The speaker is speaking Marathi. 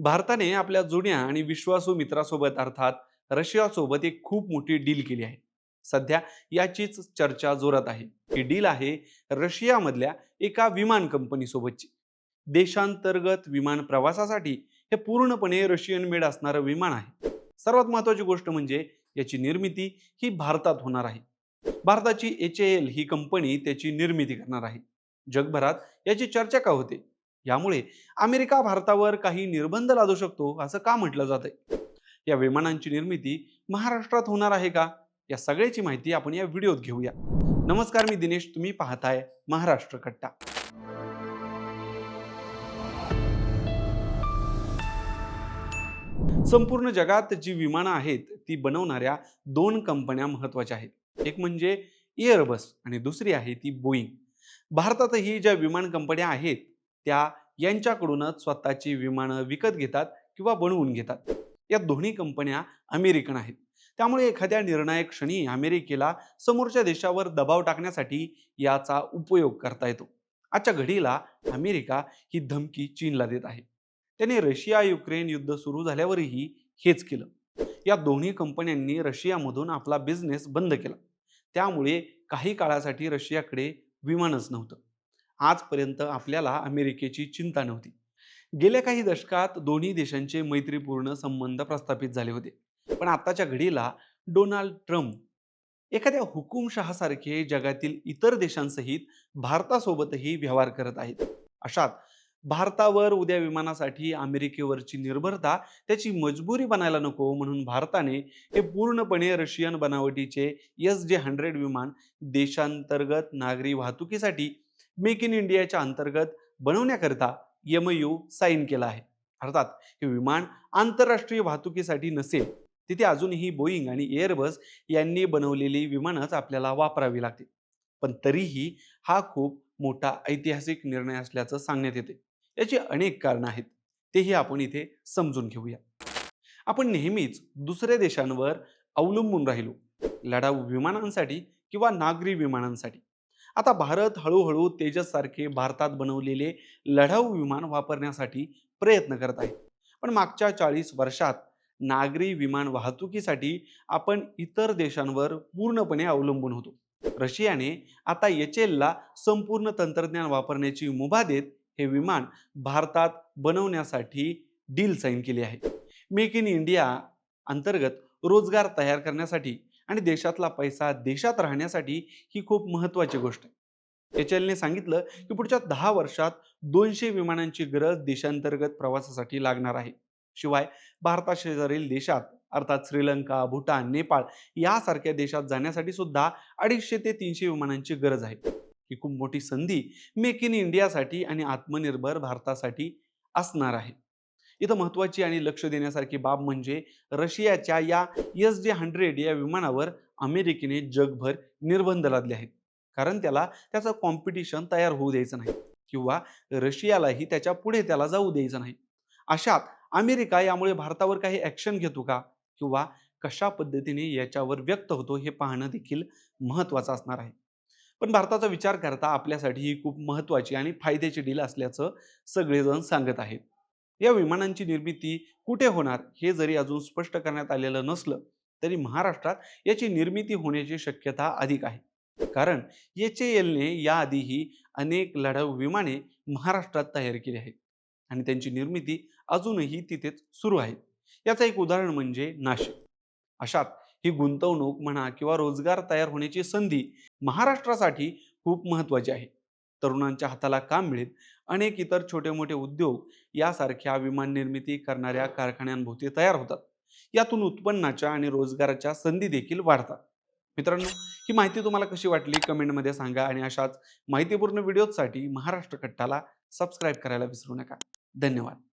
भारताने आपल्या जुन्या आणि विश्वासू मित्रासोबत अर्थात रशियासोबत एक खूप मोठी डील केली आहे. सध्या याचीच चर्चा जोरात आहे. ही डील आहे रशियामधल्या एका विमान कंपनीसोबतची. देशांतर्गत विमान प्रवासासाठी हे पूर्णपणे रशियन मेड असणारं विमान आहे. सर्वात महत्वाची गोष्ट म्हणजे याची निर्मिती ही भारतात होणार आहे. भारताची एच एल ही कंपनी त्याची निर्मिती करणार आहे. जगभरात याची चर्चा का होते? यामुळे अमेरिका भारतावर काही निर्बंध लादू शकतो असं का म्हटलं जातंय? या विमानांची निर्मिती महाराष्ट्रात होणार आहे का? या सगळ्याची माहिती आपण या व्हिडिओत घेऊया. नमस्कार मी दिनेश. तुम्ही पाहताय महाराष्ट्र कट्टा. संपूर्ण जगात जी विमानं आहेत ती बनवणाऱ्या दोन कंपन्या महत्त्वाच्या आहेत. एक म्हणजे एअरबस आणि दुसरी आहे ती बोईंग. भारतातही ज्या विमान कंपन्या आहेत त्या यांच्याकडूनच स्वतःची विमानं विकत घेतात किंवा बनवून घेतात. या दोन्ही कंपन्या अमेरिकन आहेत. त्यामुळे एखाद्या निर्णायक क्षणी अमेरिकेला समोरच्या देशावर दबाव टाकण्यासाठी याचा उपयोग करता येतो. आजच्या घडीला अमेरिका ही धमकी चीनला देत आहे. त्याने रशिया युक्रेन युद्ध सुरू झाल्यावरही हेच केलं. या दोन्ही कंपन्यांनी रशियामधून आपला बिझनेस बंद केला. त्यामुळे काही काळासाठी रशियाकडे विमानच नव्हतं. आजपर्यंत आपल्याला अमेरिकेची चिंता नव्हती. गेल्या काही दशकात दोन्ही देशांचे मैत्रीपूर्ण संबंध प्रस्थापित झाले होते. पण आताच्या घडीला डोनाल्ड ट्रम्प एखाद्या हुकुमशहासारखे जगातील इतर देशांसहित भारतासोबतही व्यवहार करत आहेत. अशात भारतावर उद्या विमानासाठी अमेरिकेवरची निर्भरता त्याची मजबुरी बनायला नको म्हणून भारताने हे पूर्णपणे रशियन बनावटीचे एस जे हंड्रेड विमान देशांतर्गत नागरी वाहतुकीसाठी मेक इन इंडियाच्या अंतर्गत बनवण्याकरिता एम यू साईन केला आहे. अर्थात हे विमान आंतरराष्ट्रीय वाहतुकीसाठी नसेल तिथे अजूनही बोईंग आणि एअरबस यांनी बनवलेली विमानच आपल्याला वापरावी लागतील पण तरीही हा खूप मोठा ऐतिहासिक निर्णय असल्याचं सांगण्यात येते. याची अनेक कारणं आहेत तेही आपण इथे समजून घेऊया. आपण नेहमीच दुसऱ्या देशांवर अवलंबून राहिलो. लढाऊ विमानांसाठी किंवा नागरी विमानांसाठी. आता भारत हळूहळू तेजससारखे भारतात बनवलेले लढाऊ विमान वापरण्यासाठी प्रयत्न करत आहे. पण मागच्या चाळीस वर्षात नागरी विमान वाहतुकीसाठी आपण इतर देशांवर पूर्णपणे अवलंबून होतो. रशियाने आता एच एलला संपूर्ण तंत्रज्ञान वापरण्याची मुभा देत हे विमान भारतात बनवण्यासाठी डील साईन केली आहे. मेक इन इंडिया अंतर्गत रोजगार तयार करण्यासाठी आणि देशातला पैसा देशात राहण्यासाठी ही खूप महत्वाची गोष्ट आहे. एच एलने सांगितलं की पुढच्या दहा वर्षात दोनशे विमानांची गरज देशांतर्गत प्रवासासाठी लागणार आहे. शिवाय भारताशेजारील देशात अर्थात श्रीलंका भूटान नेपाळ यासारख्या देशात जाण्यासाठी सुद्धा अडीचशे ते तीनशे विमानांची गरज आहे. ही खूप मोठी संधी मेक इन इंडियासाठी आणि आत्मनिर्भर भारतासाठी असणार आहे. इथं महत्त्वाची आणि लक्ष देण्यासारखी बाब म्हणजे रशियाच्या या एस जे हंड्रेड या विमानावर अमेरिकेने जगभर निर्बंध लादले आहेत. कारण त्याला त्याचं कॉम्पिटिशन तयार होऊ द्यायचं नाही किंवा रशियालाही त्याच्या पुढे त्याला जाऊ द्यायचं नाही. अशात अमेरिका यामुळे भारतावर काही ॲक्शन घेतो का? किंवा कशा पद्धतीने याच्यावर व्यक्त होतो हे पाहणं देखील महत्त्वाचं असणार आहे. पण भारताचा विचार करता आपल्यासाठी ही खूप महत्त्वाची आणि फायद्याची डील असल्याचं सगळेजण सांगत आहेत. या विमानांची निर्मिती कुठे होणार हे जरी अजून स्पष्ट करण्यात आलेलं नसलं तरी महाराष्ट्रात याची निर्मिती होण्याची शक्यता अधिक आहे. कारण एच एलने याआधीही अनेक लढाऊ विमाने महाराष्ट्रात तयार केली आहेत आणि त्यांची निर्मिती अजूनही तिथेच सुरू आहे. याचं एक उदाहरण म्हणजे नाशिक. अशात ही गुंतवणूक म्हणा किंवा रोजगार तयार होण्याची संधी महाराष्ट्रासाठी खूप महत्त्वाची आहे. तरुणांच्या हाताला काम मिळेल. अनेक इतर छोटे मोठे उद्योग यासारख्या विमान निर्मिती करणाऱ्या कारखान्यांभोवती तयार होतात. यातून उत्पन्नाच्या आणि रोजगाराच्या संधी देखील वाढतात. मित्रांनो ही माहिती तुम्हाला कशी वाटली कमेंटमध्ये सांगा आणि अशाच माहितीपूर्ण व्हिडिओसाठी महाराष्ट्र कट्टाला सबस्क्राईब करायला विसरू नका. धन्यवाद.